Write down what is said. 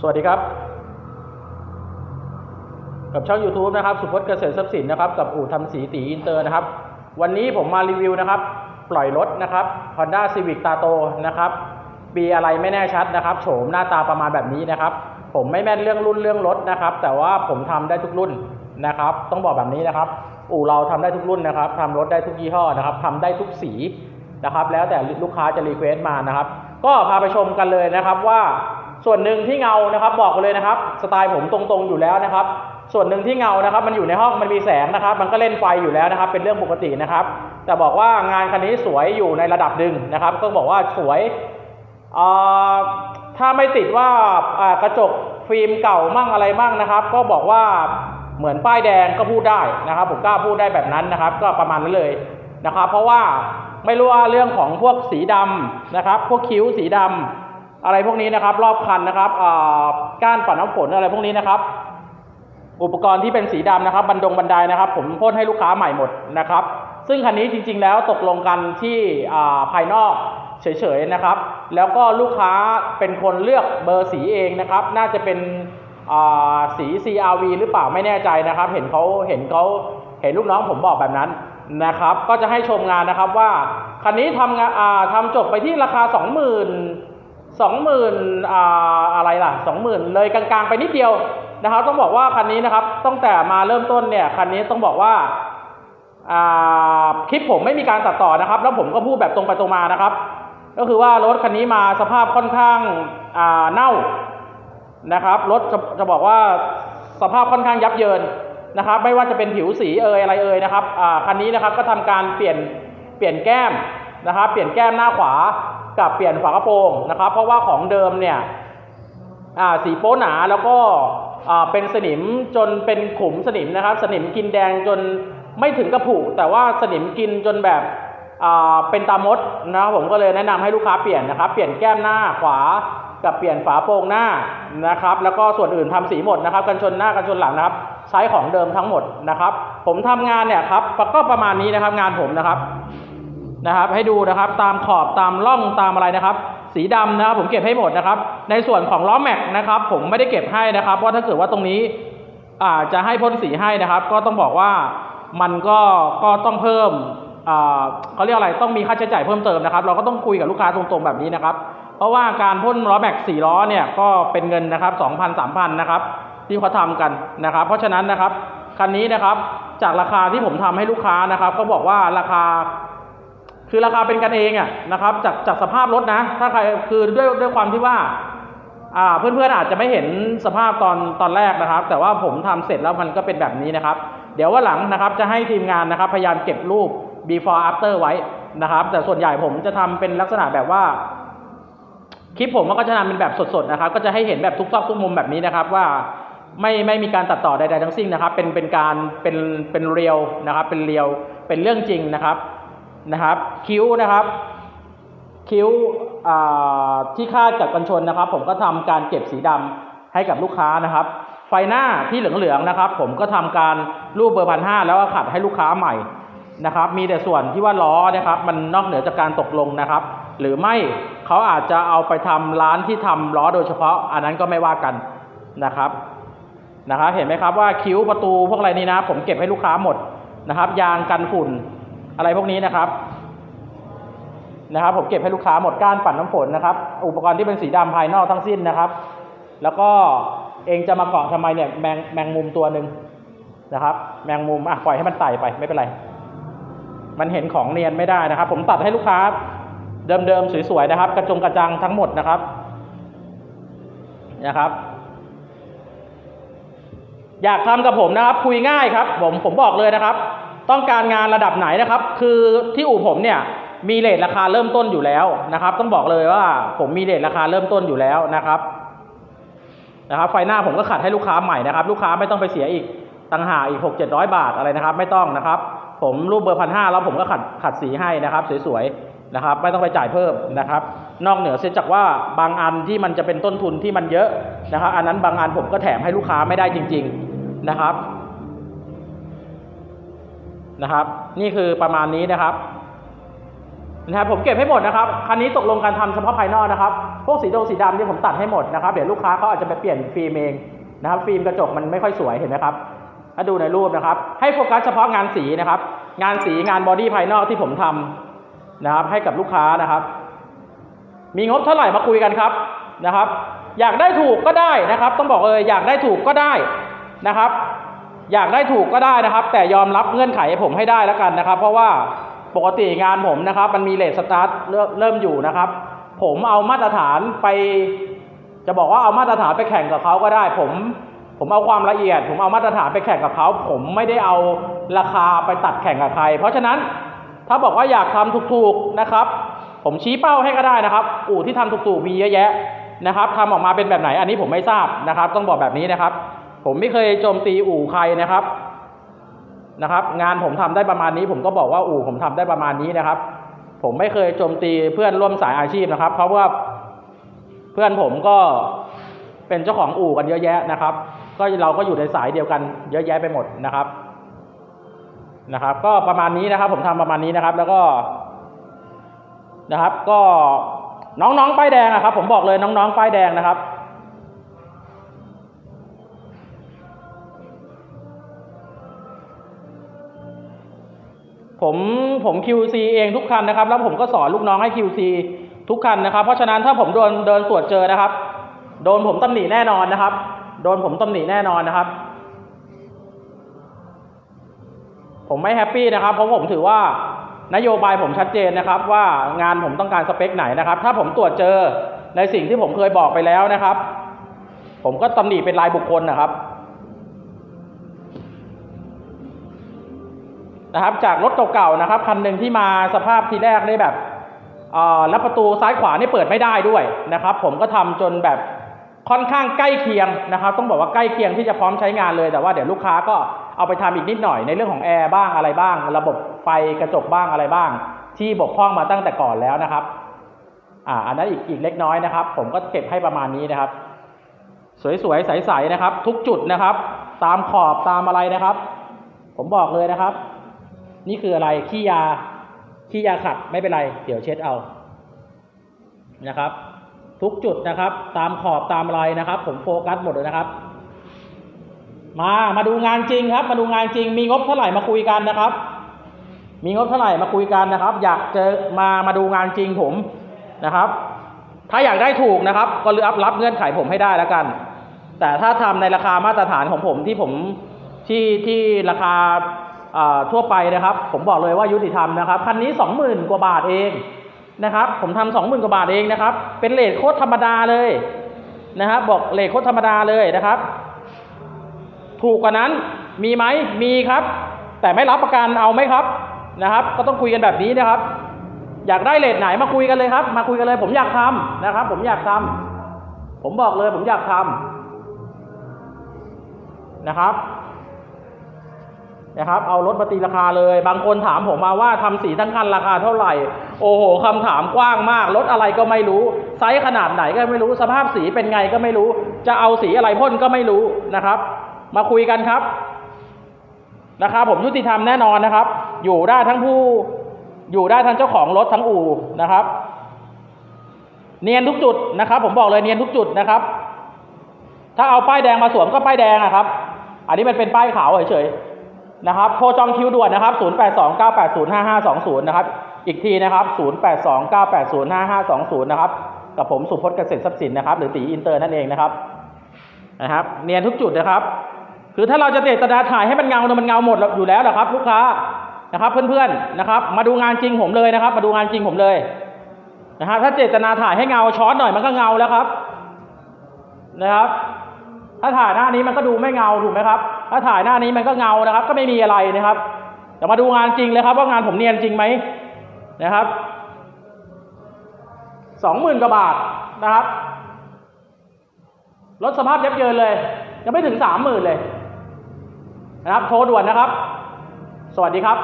สวัสดีครับ กับช่อง YouTube นะครับ สุพจน์เกษตรทรัพย์สินนะครับ กับอู่ทำสีตีอินเตอร์นะครับ วันนี้ผมมารีวิวนะครับ ปล่อยรถนะครับ Honda Civic ตาโตนะครับ ปีอะไรไม่แน่ชัดนะครับโฉมหน้าตาประมาณแบบนี้นะครับ ผมไม่แม่นเรื่องรุ่นเรื่องรถนะครับ แต่ว่าผมทำได้ทุกรุ่นนะครับ ต้องบอกแบบนี้นะครับ อู่เราทำได้ทุกรุ่นนะครับทำรถได้ทุกยี่ห้อนะครับทำได้ทุกสีนะครับ แล้วแต่ลูกค้าจะรีเควสต์มานะครับ ก็พาไปชมกันเลยนะครับว่า ส่วนหนึ่งที่เงานะครับบอกกันเลยนะครับ สไตล์ผมตรงๆอยู่แล้วนะครับ ส่วนหนึ่งที่เงานะครับ มันอยู่ในห้องมันมีแสงนะครับ มันก็เล่นไฟอยู่แล้วนะครับ เป็นเรื่องปกตินะครับ แต่บอกว่างานคันนี้สวยอยู่ในระดับหนึ่งนะครับ ก็บอกว่าสวยอ่อถ้าไม่ติดว่าอ่ากระจกฟิล์มเก่ามั่งอะไรมั่งนะครับ ก็บอกว่าเหมือนป้ายแดงก็พูดได้นะครับ ผมกล้าพูดได้แบบนั้นนะครับ ก็ประมาณนั้นเลยนะครับ เพราะว่าไม่รู้ว่าเรื่องของพวกสีดำนะครับ พวกคิ้วสีดำ อะไรพวกนี้นะครับ รอบคันนะครับก้านปัดน้ำฝนอะไรพวกนี้นะครับ อุปกรณ์ที่เป็นสีดำนะครับ บันดงบันไดนะครับ ผมพ่นให้ลูกค้าใหม่หมดนะครับ ซึ่งคันนี้จริง ๆ แล้วตกลงกันที่ภายนอกเฉยๆนะครับ แล้วก็ลูกค้าเป็นคนเลือกเบอร์สีเองนะครับ น่าจะเป็นสี CRV หรือเปล่าไม่แน่ใจนะครับ เห็นเขาเห็นเขาเห็นลูกน้องผมบอกแบบนั้นนะครับ ก็จะให้ชมงานนะครับว่าคันนี้ทำงานทำจบไปที่ราคา 20,000 สองหมื่นอะไรล่ะสองหมื่นเลยกลางๆ ไปนิดเดียวนะครับ ต้องบอกว่าคันนี้นะครับตั้งแต่มาเริ่มต้นเนี่ยคันนี้ต้องบอกว่าคลิปผมไม่มีการตัดต่อนะครับ แล้วผมก็พูดแบบตรงไปตรงมานะครับ ก็คือว่ารถคันนี้มาสภาพค่อนข้างเน่านะครับรถจะจะบอกว่าสภาพค่อนข้างยับเยินนะครับ ไม่ว่าจะเป็นผิวสีเอยอะไรเอยนะครับคันนี้นะครับก็ทำการเปลี่ยนเปลี่ยนแก้มนะครับ เปลี่ยนแก้มหน้าขวา กับเปลี่ยนฝากระโปรงนะครับ เพราะว่าของเดิมเนี่ยสีโป๊หนาแล้วก็เป็นสนิมจนเป็นขุมสนิมนะครับ สนิมกินแดงจนไม่ถึงกระผุแต่ว่าสนิมกินจนแบบเป็นตามดนะครับผมก็เลยแนะนำให้ลูกค้าเปลี่ยนนะครับ เปลี่ยนแก้มหน้าขวากับเปลี่ยนฝาโปรงหน้านะครับ แล้วก็ส่วนอื่นทำสีหมดนะครับ กันชนหน้ากันชนหลังนะครับใช้ของเดิมทั้งหมดนะครับ ผมทำงานเนี่ยครับก็ประมาณนี้นะครับงานผมนะครับ นะครับให้ดูนะครับตามขอบตามร่องตามอะไรนะครับ สีดำนะครับผมเก็บให้หมดนะครับ ในส่วนของล้อแม็กนะครับ ผมไม่ได้เก็บให้นะครับเพราะถ้าเกิดว่าตรงนี้อ่าจะให้พ่นสีให้นะครับ ก็ต้องบอกว่ามันก็ก็ต้องเพิ่มอ่าเขาเรียกอะไรต้องมีค่าใช้จ่ายเพิ่มเติมนะครับ เราก็ต้องคุยกับลูกค้าตรงๆแบบนี้นะครับ เพราะว่าการพ่นล้อแม็กสี่ล้อเนี่ยก็เป็นเงินนะครับสองพันสามพันนะครับที่เขาทำกันนะครับ เพราะฉะนั้นนะครับคันนี้นะครับจากราคาที่ผมทำให้ลูกค้านะครับ ก็บอกว่าราคา คือราคาเป็นกันเองอะนะครับจากจากสภาพรถนะ ถ้าใครคือด้วยด้วยความที่ว่าอ่าเพื่อนๆอาจจะไม่เห็นสภาพตอนตอนแรกนะครับ แต่ว่าผมทำเสร็จแล้วมันก็เป็นแบบนี้นะครับ เดี๋ยวว่าหลังนะครับจะให้ทีมงานนะครับ พยายามเก็บรูป before after ไว้นะครับ แต่ส่วนใหญ่ผมจะทำเป็นลักษณะแบบว่า คลิปผมก็จะทำเป็นแบบสดๆนะครับ ก็จะให้เห็นแบบทุกซอกทุกมุมแบบนี้นะครับว่าไม่ไม่มีการตัดต่อใดๆทั้งสิ้นนะครับ เป็นเป็นการเป็นเป็นเรียวนะครับ เป็นเรียวเป็นเรื่องจริงนะครับ นะครับ คิ้วนะครับ คิ้วที่คาดกับกันชนนะครับ ผมก็ทำการเก็บสีดำให้กับลูกค้านะครับ ไฟหน้าที่เหลืองๆนะครับ ผมก็ทำการรูปเบอร์พันห้าแล้วก็ขัดให้ลูกค้าใหม่นะครับ มีแต่ส่วนที่ว่าล้อนะครับ มันนอกเหนือจากการตกลงนะครับ หรือไม่เขาอาจจะเอาไปทำร้านที่ทำล้อโดยเฉพาะ อันนั้นก็ไม่ว่ากันนะครับนะครับ เห็นไหมครับว่าคิ้วประตูพวกอะไรนี้นะ ผมเก็บให้ลูกค้าหมดนะครับ ยางกันฝุ่น อะไรพวกนี้นะครับนะครับ ผมเก็บให้ลูกค้าหมดก้านปั่นน้ำฝนนะครับ อุปกรณ์ที่เป็นสีดำภายนอกทั้งสิ้นนะครับ แล้วก็เองจะมาเกาะทำไมเนี่ยแมงแมงมุมตัวหนึ่งนะครับ แมงมุมอะปล่อยให้มันไต่ไปไม่เป็นไร มันเห็นของเนียนไม่ได้นะครับ ผมตัดให้ลูกค้า เดิมๆสวยๆนะครับ กระจงกระจังทั้งหมดนะครับนะครับ อยากทำกับผมนะครับ คุยง่ายครับ ผมผมบอกเลยนะครับ ต้องการงานระดับไหนนะครับ คือที่อู่ผมเนี่ยมีเลทราคาเริ่มต้นอยู่แล้วนะครับ ต้องบอกเลยว่าผมมีเลทราคาเริ่มต้นอยู่แล้วนะครับนะครับ ไฟหน้าผมก็ขัดให้ลูกค้าใหม่นะครับ ลูกค้าไม่ต้องไปเสียอีกตังหาอีกหกเจ็ดร้อยบาทอะไรนะครับ ไม่ต้องนะครับ ผมรูปเบอร์พันห้าแล้วผมก็ขัดขัดสีให้นะครับ สวยๆนะครับ ไม่ต้องไปจ่ายเพิ่มนะครับ นอกเหนือเสียจากว่าบางอันที่มันจะเป็นต้นทุนที่มันเยอะนะครับ อันนั้นบางอันผมก็แถมให้ลูกค้าไม่ได้จริง ๆนะครับ นะครับ นี่คือประมาณนี้นะครับนะครับผมเก็บให้หมดนะครับคันนี้ตกลงการทำเฉพาะภายนอกนะครับ พวกสีดงสีดำเนี่ผมตัดให้หมดนะครับเดี๋ยวลูกค้าเขาอาจจะไปเปลี่ยนฟิล์มเองนะครับ ฟิล์มกระจกมันไม่ค่อยสวยเห็นไหมครับถ้าดูในรูปนะครับ ให้โฟกัสเฉพาะงานสีนะครับ งานสีงานบอดี้ภายนอกที่ผมทำนะครับ ให้กับลูกค้านะครับ มีงบเท่าไหร่มาคุยกันครับนะครับ อยากได้ถูกก็ได้นะครับ ต้องบอกเลยอยากได้ถูกก็ได้นะครับ อยากได้ถูกก็ได้นะครับ แต่ยอมรับเงื่อนไขผมให้ได้แล้วกันนะครับ เพราะว่าปกติงานผมนะครับ มันมีเลทสตาร์ทเริ่มอยู่นะครับ ผมเอามาตรฐานไป จะบอกว่าเอามาตรฐานไปแข่งกับเขาก็ได้ ผม ผมเอาความละเอียด ผมเอามาตรฐานไปแข่งกับเขาผมไม่ได้เอาราคาไปตัดแข่งกับใคร เพราะฉะนั้นถ้าบอกว่าอยากทำถูกๆนะครับ ผมชี้เป้าให้ก็ได้นะครับ อู่ที่ทำถูกๆมีเยอะแยะนะครับทำออกมาเป็นแบบไหนอันนี้ผมไม่ทราบนะครับ ต้องบอกแบบนี้นะครับ ผมไม่เคยโจมตีอู่ใครนะครับนะครับ งานผมทำได้ประมาณนี้ ผมก็บอกว่าอู่ผมทำได้ประมาณนี้นะครับ ผมไม่เคยโจมตีเพื่อนร่วมสายอาชีพนะครับ เพราะว่าเพื่อนผมก็เป็นเจ้าของอู่กันเยอะแยะนะครับ ก็เราก็อยู่ในสายเดียวกันเยอะแยะไปหมดนะครับนะครับ ก็ประมาณนี้นะครับ ผมทำประมาณนี้นะครับ แล้วก็นะครับ ก็น้องๆป้ายแดงอะครับ ผมบอกเลยน้องๆป้ายแดงนะครับ ผมผม QC เองทุกคันนะครับ แล้วผมก็สอนลูกน้องให้ QC ทุกคันนะครับ เพราะฉะนั้นถ้าผมโดนเดินตรวจเจอนะครับ โดนผมตำหนิแน่นอนนะครับ โดนผมตำหนิแน่นอนนะครับ ผมไม่แฮปปี้นะครับเพราะผมถือว่านโยบายผมชัดเจนนะครับ ว่างานผมต้องการสเปคไหนนะครับ ถ้าผมตรวจเจอในสิ่งที่ผมเคยบอกไปแล้วนะครับ ผมก็ตำหนิเป็นรายบุคคลนะครับ นะครับ จากรถเก่าๆนะครับคันหนึ่งที่มาสภาพทีแรกได้แบบเอ่อแล้วประตูซ้ายขวานี่เปิดไม่ได้ด้วยนะครับ ผมก็ทำจนแบบค่อนข้างใกล้เคียงนะครับ ต้องบอกว่าใกล้เคียงที่จะพร้อมใช้งานเลยแต่ว่าเดี๋ยวลูกค้าก็เอาไปทำอีกนิดหน่อยในเรื่องของแอร์บ้างอะไรบ้าง ระบบไฟกระจกบ้างอะไรบ้าง ที่บกพร่องมาตั้งแต่ก่อนแล้วนะครับอ่าอันนั้นอีกอีกเล็กน้อยนะครับ ผมก็เก็บให้ประมาณนี้นะครับ สวยๆใสๆนะครับ ทุกจุดนะครับ ตามขอบตามอะไรนะครับ ผมบอกเลยนะครับ นี่คืออะไรขี้ยาขี้ยาขัดไม่เป็นไร เดี๋ยวเช็ดเอานะครับ ทุกจุดนะครับ ตามขอบตามอะไรนะครับ ผมโฟกัสหมดเลยนะครับ มามาดูงานจริงครับ มาดูงานจริง มีงบเท่าไหร่มาคุยกันนะครับ มีงบเท่าไหร่มาคุยกันนะครับ อยากเจอมามาดูงานจริงผมนะครับ ถ้าอยากได้ถูกนะครับ ก็รับรับเงื่อนไขผมให้ได้แล้วกัน แต่ถ้าทำในราคามาตรฐานของผมที่ผมที่ที่ราคา ทั่วไปนะครับ ผมบอกเลยว่ายุติธรรมนะครับคันนี้สองหมื่นกว่าบาทเองนะครับ ผมทำสองหมื่นกว่าบาทเองนะครับ เป็นเลทโคตรธรรมดาเลยนะครับ บอกเลทโคตรธรรมดาเลยนะครับ ถูกกว่านั้นมีไหมมีครับ แต่ไม่รับประกันเอาไหมครับนะครับ ก็ต้องคุยกันแบบนี้นะครับ อยากได้เลทไหนมาคุยกันเลยครับ มาคุยกันเลย ผมอยากทำนะครับ ผมอยากทำผมบอกเลยผมอยากทำนะครับ นะครับ เอารถมาตีราคาเลย บางคนถามผมมาว่าทำสีทั้งคันราคาเท่าไหร่ โอ้โหคำถามกว้างมาก รถอะไรก็ไม่รู้ ไซส์ขนาดไหนก็ไม่รู้ สภาพสีเป็นไงก็ไม่รู้ จะเอาสีอะไรพ่นก็ไม่รู้นะครับ มาคุยกันครับราคาผมยุติธรรมแน่นอนนะครับ อยู่ได้ทั้งผู้ อยู่ได้ทั้งเจ้าของรถทั้งอู่นะครับ เนียนทุกจุดนะครับ ผมบอกเลยเนียนทุกจุดนะครับ ถ้าเอาป้ายแดงมาสวมก็ป้ายแดงอะครับ อันนี้มันเป็นป้ายขาวเฉยๆ นะครับโทรจองคิวด่วนนะครับ 0829805520 นะครับ อีกทีนะครับ 0829805520 นะครับ กับผมสุพจน์เกษตรทรัพย์สินนะครับ หรือตีอินเตอร์นั่นเองนะครับ นะครับ เนียนทุกจุดนะครับ คือถ้าเราจะเจตนาถ่ายให้มันเงาเนี่ยมันเงาหมดอยู่แล้วนะครับ ลูกค้า นะครับ เพื่อนๆ นะครับ มาดูงานจริงผมเลยนะครับ มาดูงานจริงผมเลย นะครับ ถ้าเจตนาถ่ายให้เงาช้อนหน่อยมันก็เงาแล้วครับ นะครับ ถ้าถ่ายหน้านี้มันก็ดูไม่เงาถูกไหมครับ ถ้าถ่ายหน้านี้มันก็เงานะครับ ก็ไม่มีอะไรนะครับแต่มาดูงานจริงเลยครับ ว่างานผมเนียนจริงไหมนะครับสองหมื่นกว่าบาทนะครับรถสภาพยับเยินเลย ยังไม่ถึงสามหมื่นเลยนะครับ โทรด่วนนะครับ สวัสดีครับ